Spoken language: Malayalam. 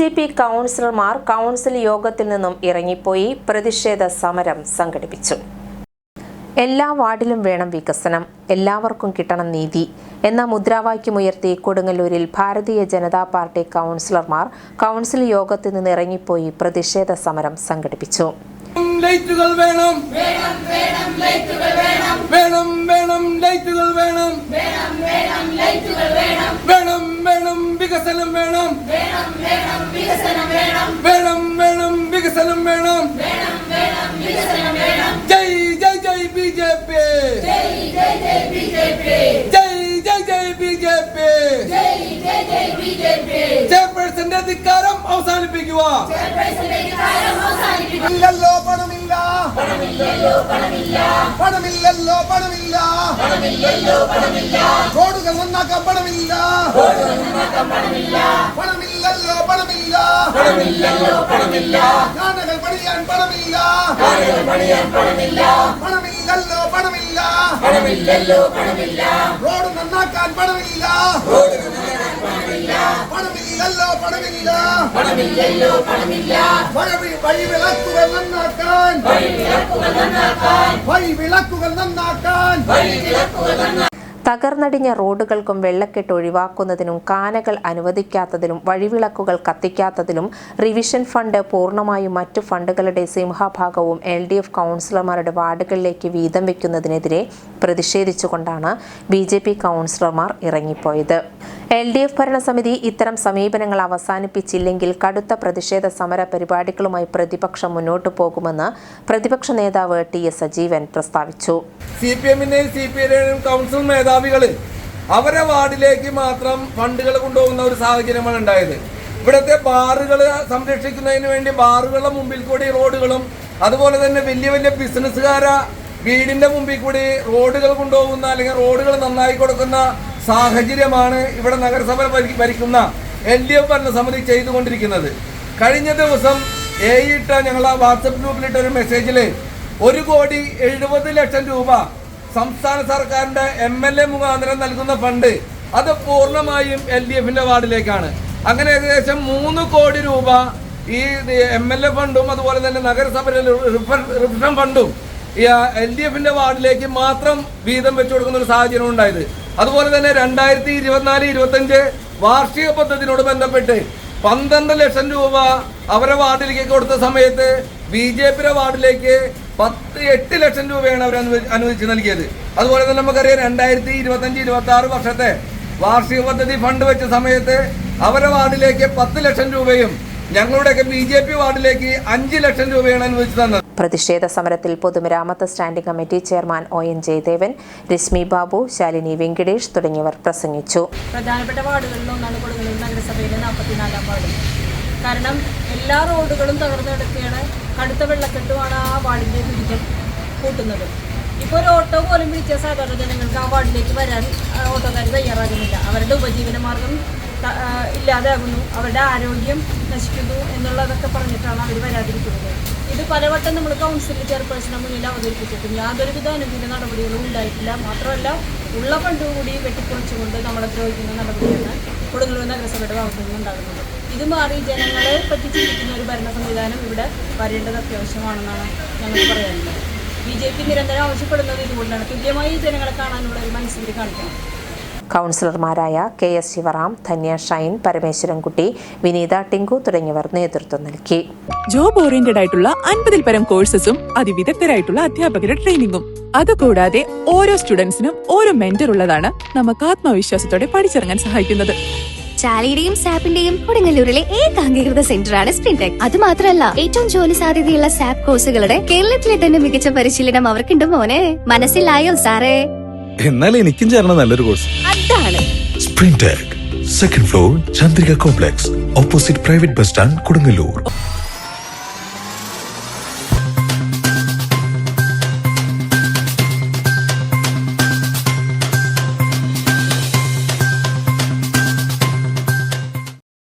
ജെ പി കൗൺസിലർമാർ കൗൺസിൽ യോഗത്തിൽ നിന്നും ഇറങ്ങിപ്പോയി പ്രതിഷേധ സമരം സംഘടിപ്പിച്ചു. എല്ലാ വാർഡിലും വേണം വികസനം. എല്ലാവർക്കും കിട്ടണം നീതി എന്ന മുദ്രാവാക്യമുയർത്തി കൊടുങ്ങല്ലൂരിൽ ഭാരതീയ ജനതാ പാർട്ടി കൗൺസിലർമാർ കൗൺസിൽ യോഗത്തിൽ നിന്ന് ഇറങ്ങിപ്പോയി പ്രതിഷേധ സമരം സംഘടിപ്പിച്ചു. ലൈറ്റുകൾ വേണം. വേണം വേണം ലൈറ്റുകൾ വേണം. വേണം. വേണം വികസനം വേണം. വേണം വേണം വികസനം വേണം. ജയ് ജയ് ജയ് ബി ജെ പി. ജയ് ജയ് ജയ് ബി ജെ പി. ചെയർപേഴ്സന്റെ അധികാരം അവസാനിപ്പിക്കുക. ഇല്ലല്ലോ. പണമില്ലല്ലോ പണമില്ല. റോഡുകൾ നന്നാക്കാൻ പണമില്ല. പണമില്ലല്ലോ പണമില്ല. കാനകൾ പണിയാൻ പണമില്ല. പണമില്ലല്ലോ പണമില്ല. റോഡ് നന്നാക്കാൻ പണമില്ല. പണമില്ലല്ലോ പണമില്ല. പണമില്ലല്ലോ പണമില്ല. വഴി വഴി വിളക്കുകൾ നന്നാക്കാൻ. വഴി വിളക്കുകൾ നന്നാക്കാൻ തകർന്നടിഞ്ഞ റോഡുകൾക്കും വെള്ളക്കെട്ട് ഒഴിവാക്കുന്നതിനും കാനകൾ അനുവദിക്കാത്തതിലും വഴിവിളക്കുകൾ കത്തിക്കാത്തതിലും റിവിഷൻ ഫണ്ട് പൂർണമായും മറ്റു ഫണ്ടുകളുടെ സിംഹഭാഗവും എൽ ഡി എഫ് കൗൺസിലർമാരുടെ വാർഡുകളിലേക്ക് വീതം വയ്ക്കുന്നതിനെതിരെ പ്രതിഷേധിച്ചുകൊണ്ടാണ് ബി ജെ പി കൗൺസിലർമാർ ഇറങ്ങിപ്പോയത്. എൽ ഡി എഫ് ഭരണസമിതി ഇത്തരം സമീപനങ്ങൾ അവസാനിപ്പിച്ചില്ലെങ്കിൽ കടുത്ത പ്രതിഷേധ സമര പരിപാടികളുമായി പ്രതിപക്ഷം മുന്നോട്ടു പോകുമെന്ന് പ്രതിപക്ഷ നേതാവ് ടി എസ് സജീവൻ പ്രസ്താവിച്ചു. സി പി എമ്മിന്റെയും സി പി ഐയുടെയും കൗൺസിൽ മേധാവികൾ അവരെ വാർഡിലേക്ക് മാത്രം ഫണ്ടുകൾ കൊണ്ടുപോകുന്ന ഒരു സാഹചര്യമാണ് ഉണ്ടായത്. ഇവിടുത്തെ ബാറുകൾ സംരക്ഷിക്കുന്നതിന് വേണ്ടി ബാറുകളുടെ മുമ്പിൽ കൂടി റോഡുകളും അതുപോലെ തന്നെ വലിയ വലിയ ബിസിനസ്സുകാര വീടിന്റെ മുമ്പിൽ കൂടി റോഡുകൾ കൊണ്ടുപോകുന്ന അല്ലെങ്കിൽ റോഡുകൾ നന്നായി കൊടുക്കുന്ന സാഹചര്യമാണ് ഇവിടെ നഗരസഭ ഭരി- ഭരിക്കുന്ന എൽ ഡി എഫ് ഭരണസമിതി ചെയ്തുകൊണ്ടിരിക്കുന്നത് കഴിഞ്ഞ ദിവസം ഏയിട്ട ഞങ്ങൾ ആ വാട്സപ്പ് ഗ്രൂപ്പിലിട്ട ഒരു മെസ്സേജിൽ ഒരു കോടി എഴുപത് ലക്ഷം രൂപ സംസ്ഥാന സർക്കാരിന്റെ എം എൽ എ മുഖാന്തരം നൽകുന്ന ഫണ്ട് അത് പൂർണമായും എൽ ഡി എഫിന്റെ വാർഡിലേക്കാണ് അങ്ങനെ ഏകദേശം മൂന്ന് കോടി രൂപ ഈ എം എൽ എ ഫണ്ടും അതുപോലെ തന്നെ നഗരസഭയിലെ റിഫൺ ഫണ്ടും എൽ ഡി എഫിന്റെ വാർഡിലേക്ക് മാത്രം വീതം വെച്ചു കൊടുക്കുന്ന ഒരു സാഹചര്യം ഉണ്ടായത് അതുപോലെ തന്നെ രണ്ടായിരത്തി ഇരുപത്തിനാല് ഇരുപത്തഞ്ച് വാർഷിക പദ്ധതിയോട് ബന്ധപ്പെട്ട് പന്ത്രണ്ട് ലക്ഷം രൂപ അവരെ വാർഡിലേക്ക് കൊടുത്ത സമയത്ത് ബി ജെ പിയുടെ വാർഡിലേക്ക് പത്ത് എട്ട് ലക്ഷം രൂപയാണ് അവർ അനുവദി അനുവദിച്ച് നൽകിയത്. അതുപോലെ തന്നെ നമുക്കറിയാം രണ്ടായിരത്തി ഇരുപത്തഞ്ച് ഇരുപത്തി ആറ് വർഷത്തെ വാർഷിക പദ്ധതി ഫണ്ട് വെച്ച സമയത്ത് അവരെ വാർഡിലേക്ക് പത്ത് ലക്ഷം രൂപയും ഞങ്ങളുടെയൊക്കെ ബി ജെ പി വാർഡിലേക്ക് അഞ്ച് ലക്ഷം രൂപയാണ് അനുവദിച്ചു തന്നത്. പ്രതിഷേധ സമരത്തിൽ പൊതുമരാമത്ത് standing committee chairman O N Jayadevan Rashmi Babu Shalini Venkitesh തുടങ്ങിയവർ പ്രസംഗിച്ചു. പ്രധാനപ്പെട്ട വാർഡുകളിലൊന്നാണ് കൊടുങ്ങല്ലൂർ നഗരസഭയിലെ നാൽപ്പത്തിനാലാം വാർഡ്. കാരണം എല്ലാ റോഡുകളും തകർന്നു കിടക്കുകയാണ്. കടുത്ത വെള്ളക്കെട്ടുമാണ് ആ വാർഡിന്റെ ദുരിതം കൂട്ടുന്നത്. ഇപ്പോൾ ഒരു ഓട്ടോ പോലും വിളിച്ച സാധാരണ ജനങ്ങൾക്ക് ആ വാർഡിലേക്ക് വരാൻ ഓട്ടോക്കാർ തയ്യാറാകുന്നില്ല. അവരുടെ ഉപജീവന മാർഗം ഇല്ലാതാകുന്നു. അവരുടെ ആരോഗ്യം നശിക്കുന്നു എന്നുള്ളതൊക്കെ പറഞ്ഞിട്ടാണ് അവർ വരാതിരിക്കുന്നത്. ഇത് പലവട്ടം നമ്മൾ കൗൺസിൽ ചെയർപേഴ്സണെ മുന്നിൽ അവതരിപ്പിച്ചിട്ടും യാതൊരുവിധ അനുകൂല നടപടികളും ഉണ്ടായിട്ടില്ല മാത്രമല്ല ഉള്ള ഫണ്ട് കൂടി വെട്ടിക്കുറച്ചുകൊണ്ട് നമ്മളെ ദ്രോഹിക്കുന്ന നടപടിയാണ് കൊടുങ്ങല്ലൂർ നഗരസഭയുടെ ഭാഗത്തു നിന്നുണ്ടാകുന്നത് ഇത് മാറി ജനങ്ങളെ പറ്റി ചിന്തിക്കുന്ന ഒരു ഭരണ സംവിധാനം ഇവിടെ വരേണ്ടത് അത്യാവശ്യമാണെന്നാണ് ഞങ്ങൾ പറയാനുള്ളത്. ബി ജെ പി നിരന്തരം ആവശ്യപ്പെടുന്നത് ഇതുകൊണ്ടാണ്. തുല്യമായി ജനങ്ങളെ കാണാനുള്ള ഒരു മനസ്സിൽ കാണിക്കണം. കൗൺസിലർമാരായ കെ എസ് ശിവറാം ധന്യ ഷൈൻ പരമേശ്വരൻകുട്ടി വിനീത ടിങ്കു തുടങ്ങിയവർ നേതൃത്വം നൽകി. ജോബ് ഓറിയന്റഡ് ആയിട്ടുള്ള അൻപതിൽ പരം കോഴ്സസും അതിവിദഗ്ധരായിട്ടുള്ള അധ്യാപകരുടെ ട്രെയിനിങ്ങും അതുകൂടാതെ ഓരോ സ്റ്റുഡൻസിനും ഓരോ മെന്റർ ഉള്ളതാണ് നമുക്ക് ആത്മവിശ്വാസത്തോടെ പഠിച്ചിറങ്ങാൻ സഹായിക്കുന്നത്. ചാലിയുടെയും സാപ്പിന്റെയും കൊടുങ്ങല്ലൂരിലെ ഏകാംഗീകൃത സെന്ററാണ് സ്പ്രിൻടെക് അത് മാത്രമല്ല ഏറ്റവും ജോലി സാധ്യതയുള്ള സാപ്പ് കോഴ്സുകളുടെ കേരളത്തിലെ തന്നെ മികച്ച പരിശീലനം അവർക്കുണ്ട് മോനെ. മനസ്സിലായോ സാറേ? എന്നാൽ എനിക്കും ചേർന്ന നല്ലൊരു course Tech, second floor, Chandrika Complex, opposite private bus stand, Kodungalur.